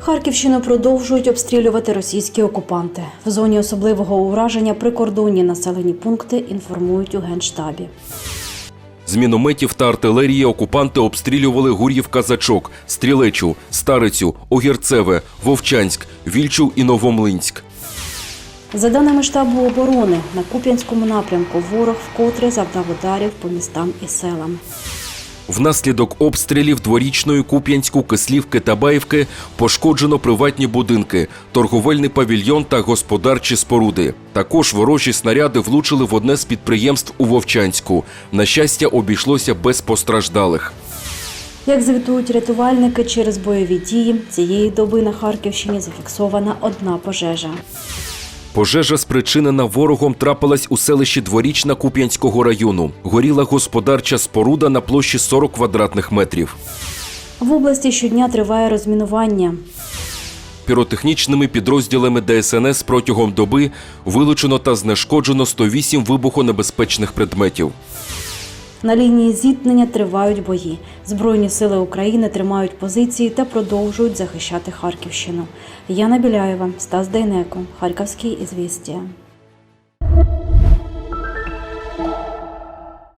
Харківщину продовжують обстрілювати російські окупанти. В зоні особливого ураження прикордонні населені пункти інформують у генштабі. З мінометів та артилерії окупанти обстрілювали Гур'їв-Казачок, Стрілечу, Старицю, Огірцеве, Вовчанськ, Вільчу і Новомлинськ. За даними штабу оборони, на Куп'янському напрямку ворог вкотре завдав ударів по містам і селам. Внаслідок обстрілів дворічної Куп'янську, Кислівки та Баївки пошкоджено приватні будинки, торговельний павільйон та господарчі споруди. Також ворожі снаряди влучили в одне з підприємств у Вовчанську. На щастя, обійшлося без постраждалих. Як звітують рятувальники, через бойові дії цієї доби на Харківщині зафіксована одна пожежа. Пожежа, спричинена ворогом, трапилась у селищі Дворічна Куп'янського району. Горіла господарча споруда на площі 40 квадратних метрів. В області щодня триває розмінування. Піротехнічними підрозділами ДСНС протягом доби вилучено та знешкоджено 108 вибухонебезпечних предметів. На лінії зіткнення тривають бої. Збройні сили України тримають позиції та продовжують захищати Харківщину. Яна Біляєва, Стас Дейнеко, Харківські ізвістія.